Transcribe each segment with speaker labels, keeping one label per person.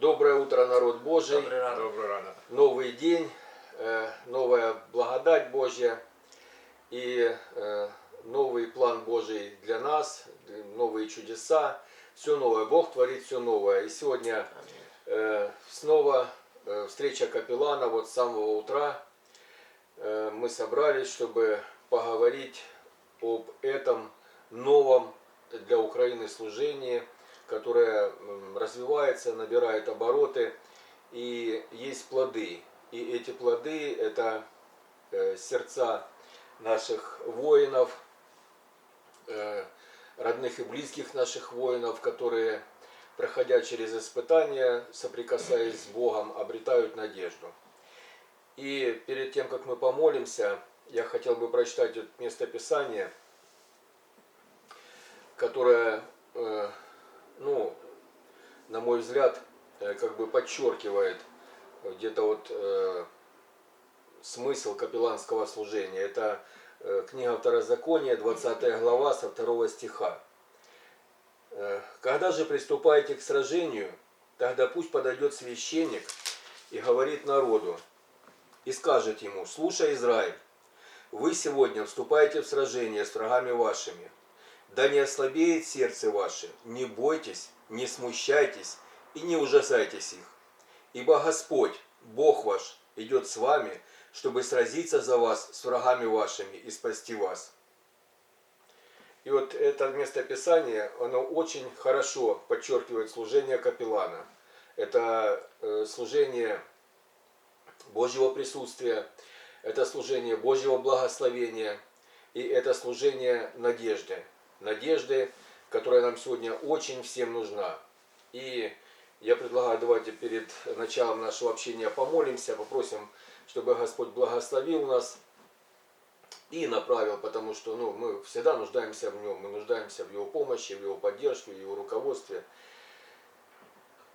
Speaker 1: Доброе утро, народ Божий.
Speaker 2: Доброго ранок.
Speaker 1: Новый день, э, новая благодать Божья и э, новый план Божий для нас, новые чудеса. Все новое. Бог творит все новое. И сегодня э, снова встреча капеллана. Вот с самого утра мы собрались, чтобы поговорить об этом новом для Украины служении, которое м, развивается, набирает обороты и есть плоды. И эти плоды – это э, сердца наших воинов, э, родных и близких наших воинов, которые, проходя через испытания, соприкасаясь с Богом, обретают надежду. И перед тем, как мы помолимся, я хотел бы прочитать это местописание, которое, э, ну, на мой взгляд, э, как бы подчеркивает где-то вот э, смысл капелланского служения. Это э, книга Второзакония, 20 глава, со 2 стиха. Э, «Когда же приступаете к сражению, тогда пусть подойдет священник и говорит народу, и скажет ему, слушай, Израиль, вы сегодня вступаете в сражение с врагами вашими. Да не ослабеет сердце ваше, не бойтесь, не смущайтесь и не ужасайтесь их. Ибо Господь, Бог ваш, идет с вами, чтобы сразиться за вас с врагами вашими и спасти вас. И вот это местописание, оно очень хорошо подчеркивает служение капеллана. Это э, служение Божьего присутствия, это служение Божьего благословения, и это служение надежды. Надежды, которая нам сегодня очень всем нужна. И я предлагаю, давайте перед началом нашего общения помолимся, попросим, чтобы Господь благословил нас и направил, потому что ну, мы всегда нуждаемся в Нем, мы нуждаемся в Его помощи, в Его поддержке, в Его руководстве.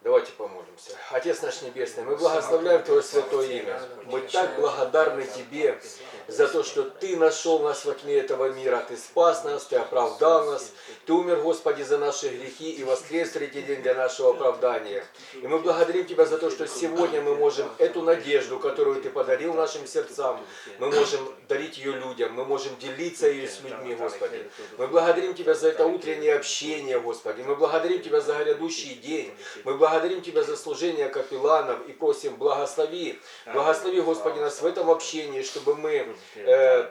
Speaker 1: Давайте помолимся. Отец наш Небесный, мы благословляем Твое святое имя. Мы так благодарны Тебе за то, что Ты нашел нас во тьме этого мира. Ты спас нас, Ты оправдал нас. Ты умер, Господи, за наши грехи и воскрес третий день для нашего оправдания. И мы благодарим Тебя за то, что сегодня мы можем эту надежду, которую Ты подарил нашим сердцам, мы можем дарить ее людям, мы можем делиться ее с людьми, Господи. Мы благодарим Тебя за это утреннее общение, Господи. Мы благодарим Тебя за грядущий день. Мы благодарим Тебя за служение капелланов и просим, благослови, благослови, Господи, нас в этом общении, чтобы мы э,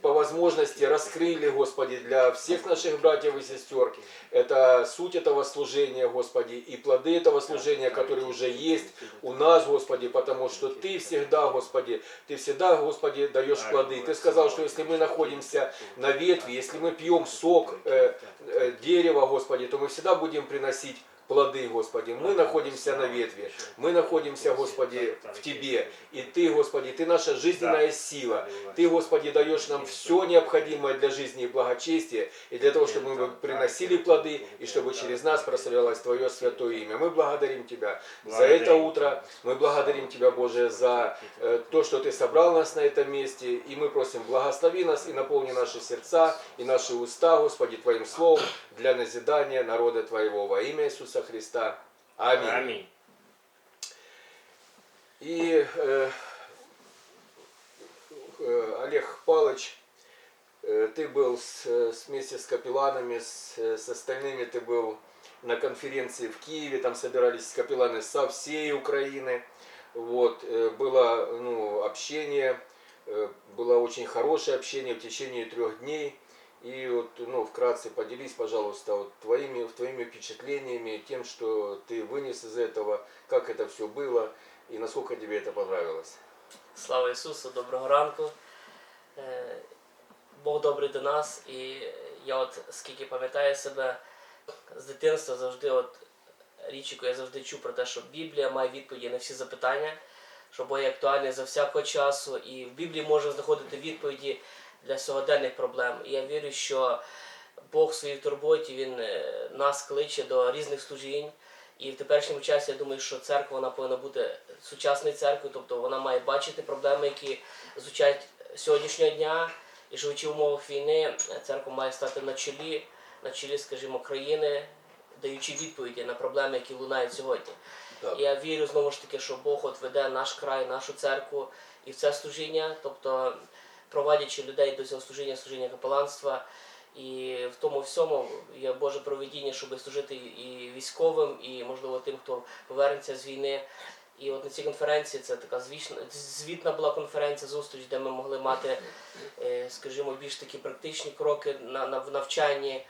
Speaker 1: по возможности раскрыли, Господи, для всех наших братьев и сестер. Это суть этого служения, Господи, и плоды этого служения, которые уже есть у нас, Господи, потому что Ты всегда, Господи, Ты всегда, Господи, даешь плоды. Ты сказал, что если мы находимся на ветви, если мы пьем сок э, э, дерева, Господи, то мы всегда будем приносить плоды, Господи. Мы находимся на ветви, мы находимся, Господи, в Тебе. И Ты, Господи, Ты наша жизненная сила. Ты, Господи, даешь нам все необходимое для жизни и благочестия, и для того, чтобы мы приносили плоды, и чтобы через нас прославлялось Твое святое имя. Мы благодарим Тебя за это утро. Мы благодарим Тебя, Боже, за э, то, что Ты собрал нас на этом месте. И мы просим, благослови нас и наполни наши сердца и наши уста, Господи, Твоим Словом для назидания народа Твоего во имя Иисуса Христа. Аминь.
Speaker 3: Амінь.
Speaker 1: И э, э, Олег Палыч, э, ты был с, с- вместе с капелланами, с, с остальными ты был на конференции в Киеве, там собирались капелланы со всей Украины. Вот, э, было ну, общение, э, было очень хорошее общение в течение трех дней. И вот, ну, вкратце поделись, пожалуйста, вот твоими, твоими впечатлениями, тем, что ты вынес из этого, как это все было и насколько тебе это понравилось.
Speaker 3: Слава Ісусу, доброго ранку. Е, Бог добрий до нас, і я от скільки пам'ятаю себе з дитинства завжди от річ, яку я завжди чув про те, що Біблія має відповіді на всі запитання, що Бог є актуальний за всякого часу, і в Біблії можна знаходити відповіді для сьогоденних проблем. І я вірю, що Бог в своїй турботі Він е, нас кличе до різних служінь. І в теперішньому часі я думаю, що церква вона повинна бути сучасною церквою, тобто вона має бачити проблеми, які звучать сьогоднішнього дня. І живучи в умовах війни, церква має стати на чолі, на чолі, скажімо, країни, даючи відповіді на проблеми, які лунають сьогодні.
Speaker 1: Так.
Speaker 3: Я вірю знову ж таки, що Бог от веде наш край, нашу церкву і в це служіння, тобто проводячи людей до цього служіння, служіння капеланства. І в тому всьому є Боже проведіння, щоб служити і військовим, і можливо тим, хто повернеться з війни. І от на цій конференції це така звічна, звітна була конференція, зустріч, де ми могли мати, е, скажімо, більш такі практичні кроки на, на в навчанні,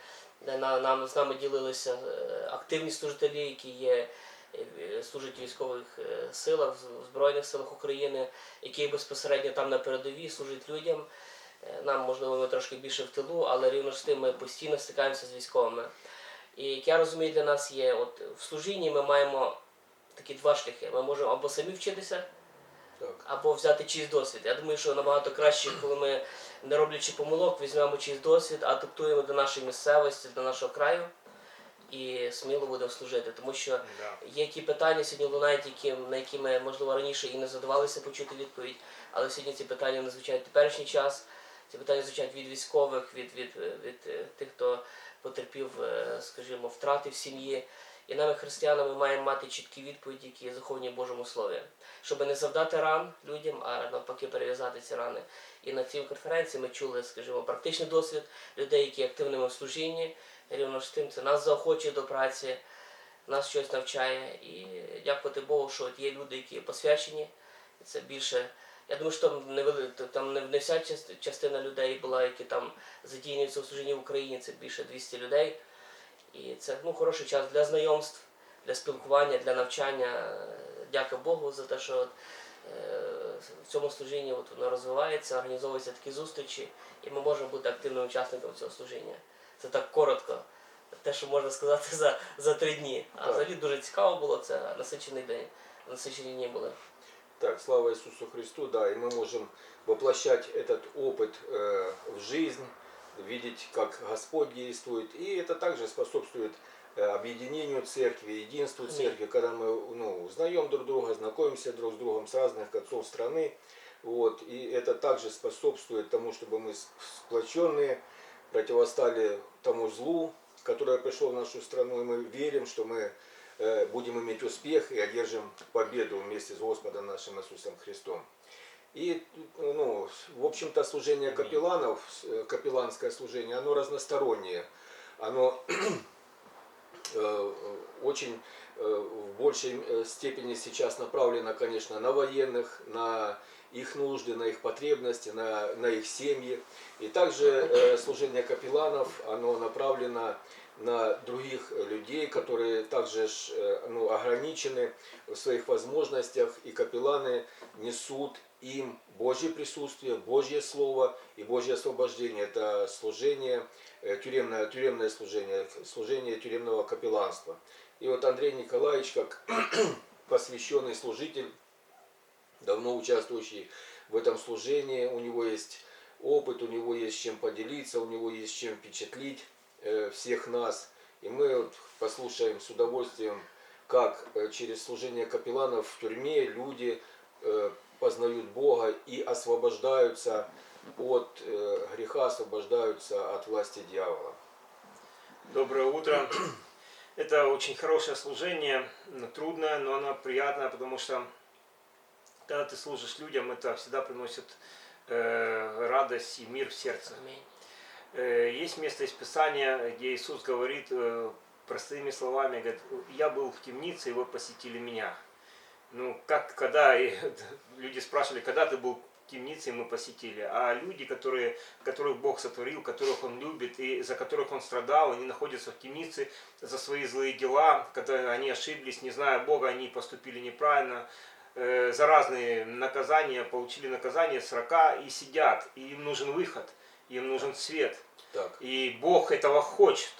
Speaker 3: де на, нам з нами ділилися е, активні служителі, які є е, служать в військових е, силах, в Збройних силах України, які безпосередньо там на передовій служать людям. Е, Нам, можливо, ми трошки більше в тилу, але рівно ж з тим ми постійно стикаємося з військовими. І як я розумію, для нас є, от в служінні ми маємо такі два шляхи. Ми можемо або самі вчитися, або взяти чийсь досвід. Я думаю, що набагато краще, коли ми, не роблячи помилок, візьмемо чийсь досвід, адаптуємо до нашої місцевості, до нашого краю і сміло будемо служити. Тому що є ті питання сьогодні лунають, які, на які ми, можливо, раніше і не задавалися почути відповідь, але сьогодні ці питання не звучать теперішній час. Ці питання звучать від військових, від, від, від, е, тих, хто потерпів, е, скажімо, втрати в сім'ї. І нами, християнами, маємо мати чіткі відповіді, які заховані в Божому Слові, щоб не завдати ран людям, а навпаки перев'язати ці рани. І на цій конференції ми чули, скажімо, практичний досвід людей, які активними в служінні. Рівно ж тим, це нас заохочує до праці, нас щось навчає. І дякувати Богу, що є люди, які посвячені. Це більше. Я думаю, що там не вели- там не, вся частина людей була, які там задіяні в служінні в Україні, це більше 200 людей. І це ну, хороший час для знайомств, для спілкування, для навчання. Дяка Богу за те, що е, в цьому служінні от воно розвивається, організовуються такі зустрічі, і ми можемо бути активними учасниками цього служіння. Це так коротко, те, що можна сказати за, за три дні. А
Speaker 1: Так.
Speaker 3: взагалі дуже цікаво було, це насичений день, насичені дні були.
Speaker 1: Так, слава Иисусу Христу, да, и мы можем воплощать этот опыт э, в жизнь, видеть, как Господь действует, и это также способствует э, объединению церкви, единству
Speaker 3: Аминь.
Speaker 1: церкви, когда мы ну, узнаем друг друга, знакомимся друг с другом с разных концов страны, вот, и это также способствует тому, чтобы мы с- сплоченные противостали тому злу, которое пришло в нашу страну, и мы верим, что мы э, будем иметь успех и одержим победу вместе с Господом нашим Иисусом Христом. И, ну, в общем-то, служение капелланов, э, капелланское служение, оно разностороннее. Оно э, очень в большей степени сейчас направлено, конечно, на военных, на их нужды, на их потребности, на, на их семьи. И также э, служение капелланов, оно направлено на других людей, которые также э, ну, ограничены в своих возможностях, и капелланы несут им Божье присутствие, Божье Слово и Божье освобождение. Это служение, э, тюремное, тюремное служение, служение тюремного капелланства. И вот Андрей Николаевич, как посвященный служитель, давно участвующий в этом служении, у него есть опыт, у него есть чем поделиться, у него есть чем впечатлить э, всех нас. И мы вот послушаем с удовольствием, как э, через служение капелланов в тюрьме люди э, познают Бога и освобождаются от греха, освобождаются от власти дьявола.
Speaker 2: Доброе утро. Это очень хорошее служение, но трудное, но оно приятное, потому что когда ты служишь людям, это всегда приносит э, радость и мир в сердце. Э, есть место из Писания, где Иисус говорит э, простыми словами, говорит, я был в темнице, и вы посетили меня. Ну, как, когда, и люди спрашивали, когда ты был в темнице, и мы посетили. А люди, которые, которых Бог сотворил, которых Он любит, и за которых Он страдал, они находятся в темнице за свои злые дела, когда они ошиблись, не зная Бога, они поступили неправильно, за разные наказания, получили наказание срока и сидят, и им нужен выход, им нужен свет.
Speaker 1: Так,
Speaker 2: И Бог этого хочет.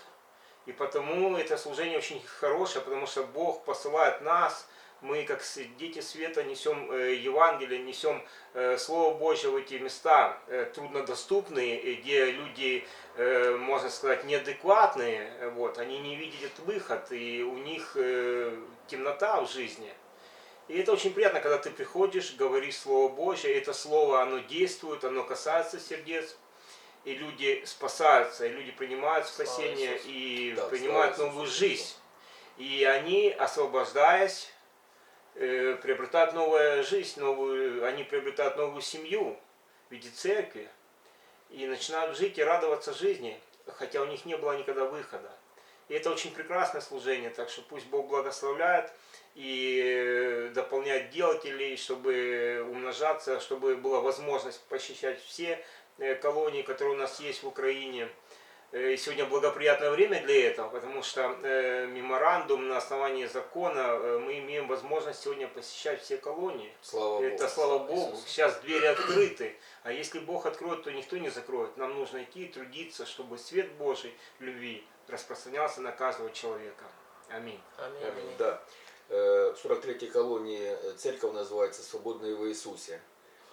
Speaker 2: И потому это служение очень хорошее, потому что Бог посылает нас, мы как дети света несем э, Евангелие, несем э, Слово Божье в эти места э, труднодоступные, э, где люди, э, можно сказать, неадекватные, э, вот, они не видят выход, и у них э, темнота в жизни. И это очень приятно, когда ты приходишь, говоришь Слово Божье, это Слово, оно действует, оно касается сердец, и люди спасаются, и люди принимают спасение и
Speaker 1: Да,
Speaker 2: принимают
Speaker 1: слава
Speaker 2: новую жизнь. И они, освобождаясь, э, приобретают новую жизнь, новую, они приобретают новую семью в виде церкви и начинают жить и радоваться жизни, хотя у них не было никогда выхода. И это очень прекрасное служение, так что пусть Бог благословляет и э, дополняет делателей, чтобы умножаться, чтобы была возможность посещать все э, колонии, которые у нас есть в Украине. Э, И сегодня благоприятное время для этого, потому что э, меморандум на основании закона э, мы имеем возможность сегодня посещать все колонии.
Speaker 1: Слава
Speaker 2: Это
Speaker 1: Богу.
Speaker 2: слава Богу. Сейчас двери открыты. А если Бог откроет, то никто не закроет. Нам нужно идти и трудиться, чтобы свет Божий любви распространялся на каждого человека. Аминь.
Speaker 1: Аминь,
Speaker 3: амінь.
Speaker 1: Да. Э, В 43-й колонии э, церковь называется «Свободные в Иисусе».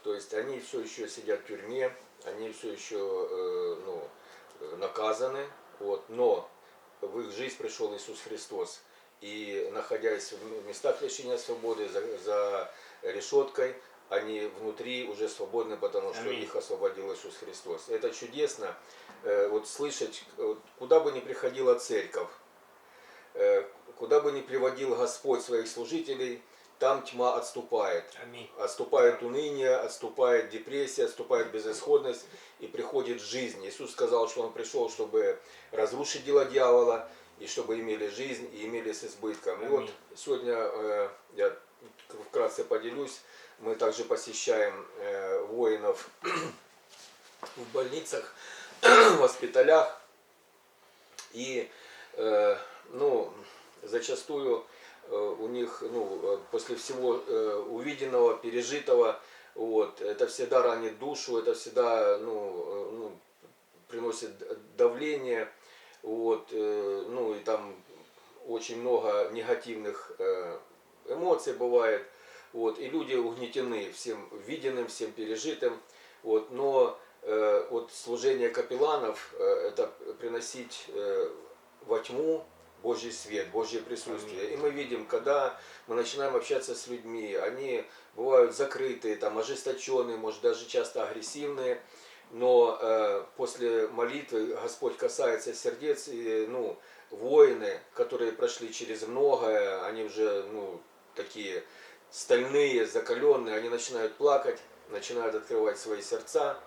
Speaker 1: То есть они все еще сидят в тюрьме, они все еще э, ну, э, наказаны, вот, но в их жизнь пришел Иисус Христос. И находясь в местах лишения свободы, за, за решеткой, они внутри уже свободны, потому что
Speaker 2: Аминь.
Speaker 1: их освободил Иисус Христос. Это чудесно, э, вот слышать, куда бы ни приходила церковь, Э, куда бы ни приводил Господь своих служителей, там тьма отступает.
Speaker 2: Аминь.
Speaker 1: Отступает уныние, отступает депрессия, отступает безысходность и приходит жизнь. Иисус сказал, что Он пришел, чтобы разрушить дела дьявола, и чтобы имели жизнь и имели с избытком. И вот
Speaker 2: Аминь.
Speaker 1: сегодня э, я вкратце поделюсь, мы также посещаем э, воинов в больницах, в госпиталях. И э, ну, зачастую э, у них ну, после всего увиденного, пережитого, вот, это всегда ранит душу, это всегда ну, ну, приносит давление, вот, ну и там очень много негативных эмоций бывает, вот, и люди угнетены всем виденным, всем пережитым, вот, но э, вот служение капелланов э, это приносить э, во тьму Божий свет, Божье присутствие. И мы видим, когда мы начинаем общаться с людьми, они бывают закрытые, там, ожесточенные, может даже часто агрессивные, но э, после молитвы Господь касается сердец, и, ну, воины, которые прошли через многое, они уже, ну, такие стальные, закаленные, они начинают плакать, начинают открывать свои сердца,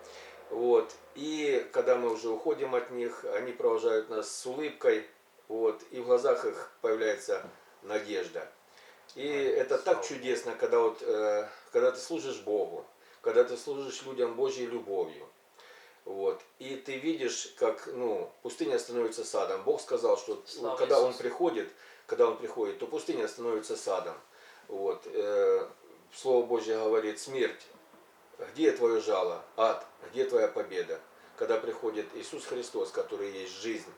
Speaker 1: вот, и когда мы уже уходим от них, они провожают нас с улыбкой, вот, и в глазах их появляется надежда. И это так чудесно, когда вот, э, когда ты служишь Богу, когда ты служишь людям Божьей любовью. Вот. И ты видишь, как ну, пустыня становится садом. Бог сказал, что
Speaker 3: Слава
Speaker 1: когда Он
Speaker 3: Иисусу.
Speaker 1: приходит, когда Он приходит, то пустыня становится садом. Вот. Э, Слово Божье говорит, смерть, где твое жало? Ад, где твоя победа? Когда приходит Иисус Христос, который есть жизнь,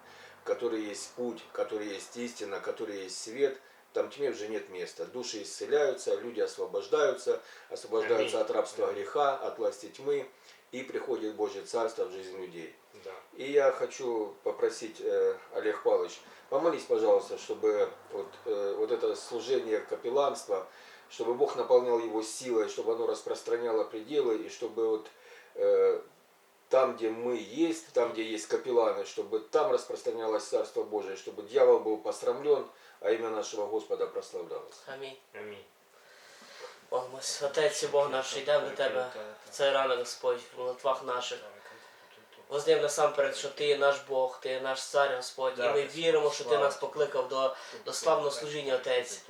Speaker 1: который есть путь, который есть истина, который есть свет, там тьме уже нет места. Души исцеляются, люди освобождаются, освобождаются
Speaker 2: Аминь.
Speaker 1: от рабства греха, от власти тьмы, и приходит Божье Царство в жизнь людей.
Speaker 2: Да.
Speaker 1: И я хочу попросить, э, Олег Павлович, помолись, пожалуйста, чтобы вот, э, вот это служение капелланства, чтобы Бог наполнял его силой, чтобы оно распространяло пределы, и чтобы вот э, там, где мы есть, там, где есть капелланы, чтобы там распространялось Царство Божие, чтобы дьявол был посрамлен, а имя нашего Господа прославлялось.
Speaker 3: Амінь.
Speaker 2: Аминь.
Speaker 3: Молимось. Отець і Бог наш, йдемо до Тебе в цей ранок, Господь, в молитвах наших. Воздаємо насамперед, що Ти є наш Бог, Ти є наш цар, Господь, і ми віримо, що Ти нас покликав до, до славного служіння, Отець.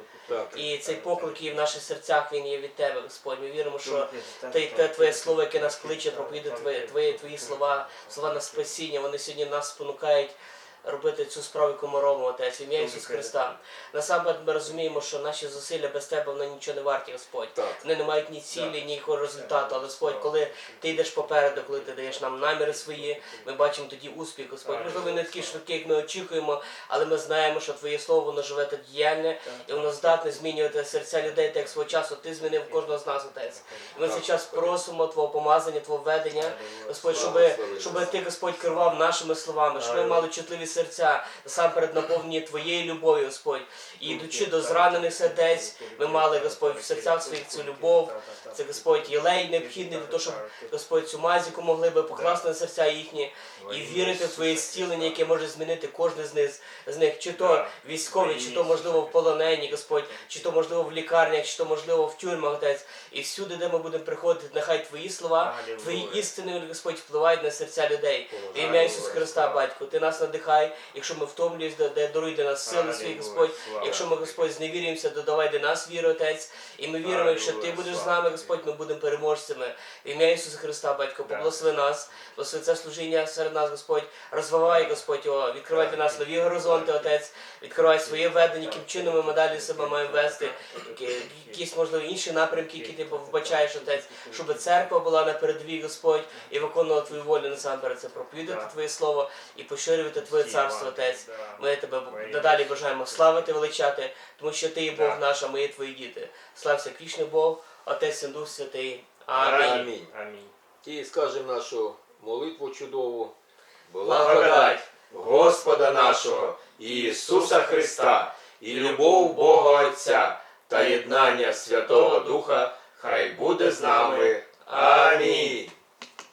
Speaker 3: І цей поклик який в наших серцях, він є від Тебе, Господь. Ми віримо, що Ти, те Твоє слово, яке нас кличе, проповідує Твої, Твої, Твої слова, слова на спасіння, вони сьогодні нас спонукають робити цю справу, яку ми робимо, Отець, в ім'я Ісуса Христа. Насамперед ми розуміємо, що наші зусилля без Тебе вони нічого не варті, Господь.
Speaker 1: Так.
Speaker 3: Вони не мають ні цілі, ні якого результату. Але Господь, коли ти йдеш попереду, коли ти даєш нам наміри свої, ми бачимо тоді успіх, Господь. Можливо, не такі швидкі, як ми очікуємо, але ми знаємо, що Твоє слово воно живе та діяльне, і воно здатне змінювати серця людей, так як свого часу ти змінив кожного з нас, Отець. І ми час просимо Твого помазання, Твого ведення, Господь, щоб, щоб ти, Господь, керував нашими словами, щоб ми мали чутливі серця, насамперед наповнені Твоєю любов'ю, Господь. І йдучи до зранених сердець, ми мали, Господь, в серцях своїх цю любов. Це, Господь, єлей необхідний для того, щоб, Господь, цю мазіку могли би покласти на серця їхні і вірити в Твоє зцілення, яке може змінити кожне з них, з них, чи то військові, чи то, можливо, в полонені, Господь, чи то, можливо, в лікарнях, чи то, можливо, в тюрмах, Отець. І всюди, де ми будемо приходити, нехай Твої слова, Твої істини, Господь, впливають на серця людей. В ім'я Ісуса Христа, Батько, Ти нас надихай, якщо ми втомлюємось, даруй для нас сили свої, Господь. Якщо ми, Господь, зневіримося, додавай до нас віру, Отець. І ми віримо, якщо Ти будеш з нами, Господь, ми будемо переможцями. В ім'я Ісуса Христа, Батько, поблагослови нас, благослови це служіння серед нас, Господь. Розвивай, Господь, його, відкривай для нас нові горизонти, Отець. Відкривай своє ведення, яким чином ми далі себе маємо вести, якісь, можливо, інші напрямки, які ти вбачаєш, Отець, щоб церква була на передовій, Господь, і виконувала Твою волю. Насамперед. Це проповідати Твоє Слово і поширювати Твоє царство, Отець. Ми тебе надалі бажаємо славити, величати, тому що Ти є Бог наш, а ми є Твої діти. Слався вічний Бог, Отець і Дух Святий. Амінь.
Speaker 1: Амінь.
Speaker 2: Аминь.
Speaker 1: І скажемо нашу молитву чудову.
Speaker 3: Благодать
Speaker 1: Господа нашого Ісуса Христа і любов Бога Отця та єднання Святого Духа хай буде з нами